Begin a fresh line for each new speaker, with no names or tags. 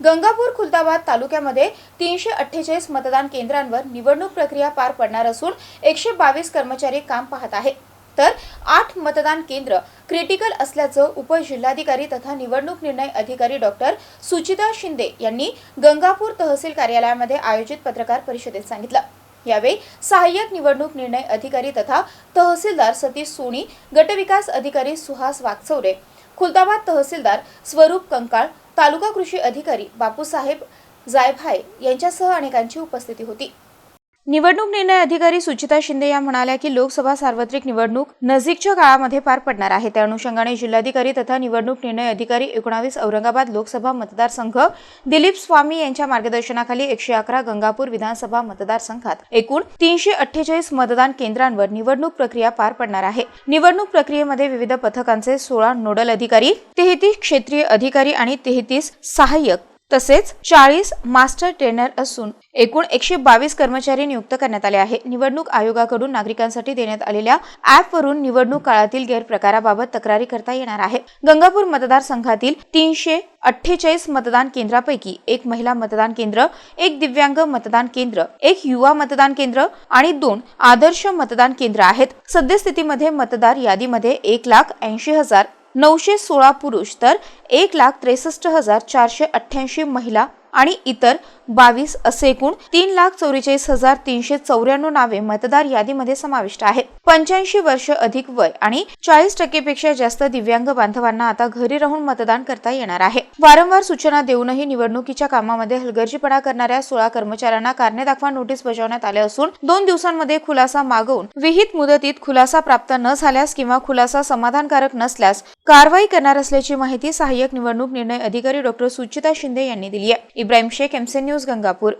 गंगापूर खुलताबाद तालुक्यामध्ये तीनशे अठ्ठेचाळीस मतदान केंद्रांवर निवडणूक प्रक्रिया पार पडणार असून एकशे बावीस कर्मचारी काम पाहत आहे तर आठ मतदान केंद्र क्रिटिकल असल्याचं उपजिल्हाधिकारी तथा निवडणूक निर्णय अधिकारी डॉक्टर सुचिता शिंदे यांनी गंगापूर तहसील कार्यालयामध्ये आयोजित पत्रकार परिषदेत सांगितलं. यावेळी सहाय्यक निवडणूक निर्णय अधिकारी तथा तहसीलदार सतीश सोनी गटविकास अधिकारी सुहास वागचौरे खुलताबाद तहसीलदार स्वरूप कंकाळ तालुका कृषी अधिकारी बापूसाहेब जायभाय यांच्यासह अनेकांची उपस्थिती होती. निवडणूक निर्णय अधिकारी सुचिता शिंदे या म्हणाल्या की लोकसभा सार्वत्रिक निवडणूक नजीकच्या काळामध्ये पार पडणार आहे. त्या अनुषंगाने जिल्हाधिकारी तथा निवडणूक निर्णय अधिकारी एकोणावीस औरंगाबाद लोकसभा मतदारसंघ दिलीप स्वामी यांच्या मार्गदर्शनाखाली एकशे अकरा गंगापूर विधानसभा मतदारसंघात एकूण तीनशे अठ्ठेचाळीस मतदान केंद्रांवर निवडणूक प्रक्रिया पार पडणार आहे. निवडणूक प्रक्रियेमध्ये विविध पथकांचे सोळा नोडल अधिकारी तेहतीस क्षेत्रीय अधिकारी आणि तेहतीस सहाय्यक तसेच चाळीस मास्टर ट्रेनर असून एकूण एकशे बावीस कर्मचारी नियुक्त करण्यात आले आहे निवडणूक आयोगाकडून नागरिकांसाठी देण्यात आलेल्या ॲपवरून निवडणूक काळातील गैरप्रकाराबाबत तक्रारी करता येणार आहे गंगापूर मतदारसंघातील तीनशे अठ्ठेचाळीस मतदान केंद्रापैकी एक महिला मतदान केंद्र एक दिव्यांग मतदान केंद्र एक युवा मतदान केंद्र आणि दोन आदर्श मतदान केंद्र आहेत. सद्यस्थितीमध्ये मतदार यादीमध्ये एक लाख ऐंशी हजार नऊशे सोळा पुरुष तर एक लाख त्रेसष्ट हजार चारशे अठ्ठ्याऐंशी महिला आणि इतर बावीस असे एकूण तीन लाख चौवेचाळीस हजार तीनशे चौऱ्याण्णव नावे मतदार यादीमध्ये समाविष्ट आहेत. पंच्याऐंशी वर्ष अधिक वय आणि चाळीस टक्केपेक्षा जास्त दिव्यांग बांधवांना आता घरी राहून मतदान करता येणार आहे. वारंवार सूचना देऊनही निवडणुकीच्या कामामध्ये हलगर्जीपणा करणाऱ्या सोळा कर्मचाऱ्यांना कारणे दाखवा नोटीस बजावण्यात आले असून दोन दिवसांमध्ये खुलासा मागवून विहित मुदतीत खुलासा प्राप्त न झाल्यास किंवा खुलासा समाधानकारक नसल्यास कारवाई करणार असल्याची माहिती सहाय्यक निवडणूक निर्णय अधिकारी डॉक्टर सुचिता शिंदे यांनी दिली आहे. इब्राहिम शेख एमसे न्यूज गंगापूर.